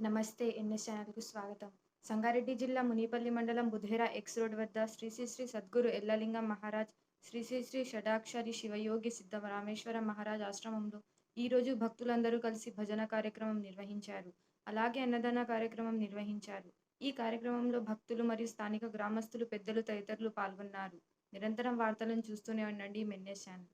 నమస్తే ఎన్ఎస్ ఛానల్కు స్వాగతం. సంగారెడ్డి జిల్లా మునిపల్లి మండలం బుధేరా ఎక్స్ రోడ్ వద్ద శ్రీ శ్రీ శ్రీ సద్గురు ఎల్లలింగం మహారాజ్ శ్రీ శ్రీ శ్రీ షడాక్షరి శివయోగి సిద్ధ రామేశ్వర మహారాజ్ ఆశ్రమంలో ఈరోజు భక్తులందరూ కలిసి భజన కార్యక్రమం నిర్వహించారు. అలాగే అన్నదాన కార్యక్రమం నిర్వహించారు. ఈ కార్యక్రమంలో భక్తులు మరియు స్థానిక గ్రామస్తులు పెద్దలు తదితరులు పాల్గొన్నారు. నిరంతరం వార్తలను చూస్తూనే ఉండండి మెన్ఎస్ ఛానల్.